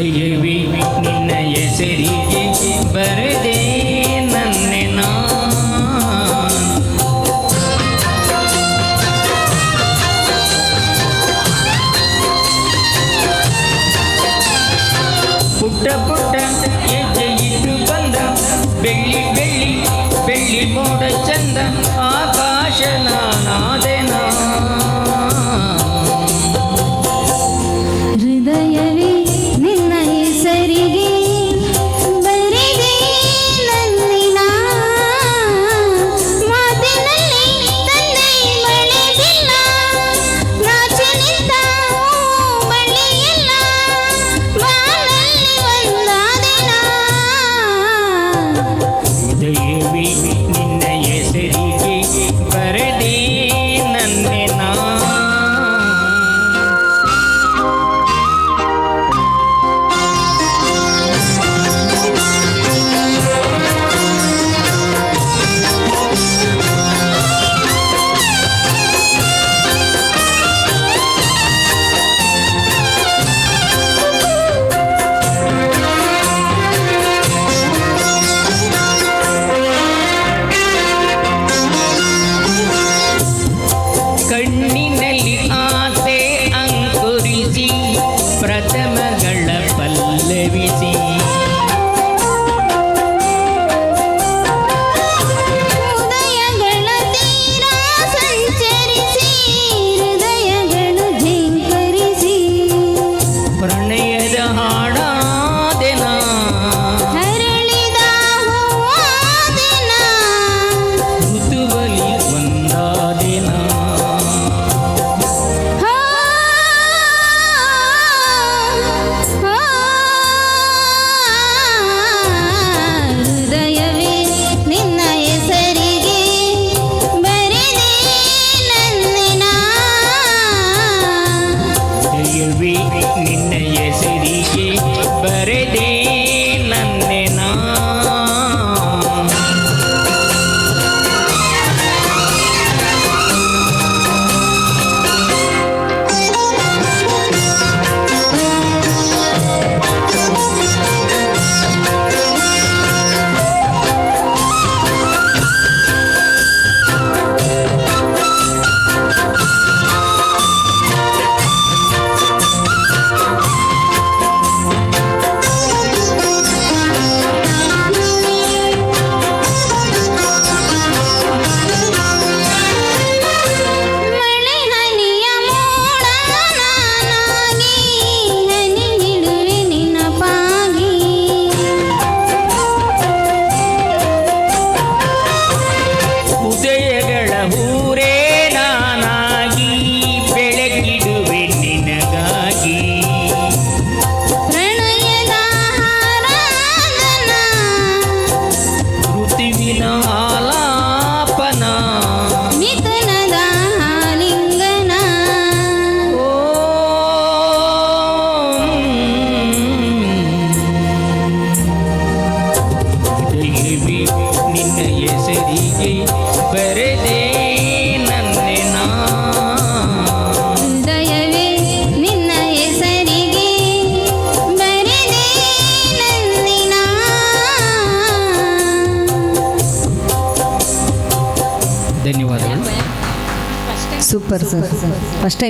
ಜಯ V ನಿನ್ನಯ ಸರಿ ಬರದೆ levitin ಸೂಪರ್ ಸರ್. ಫಸ್ಟ್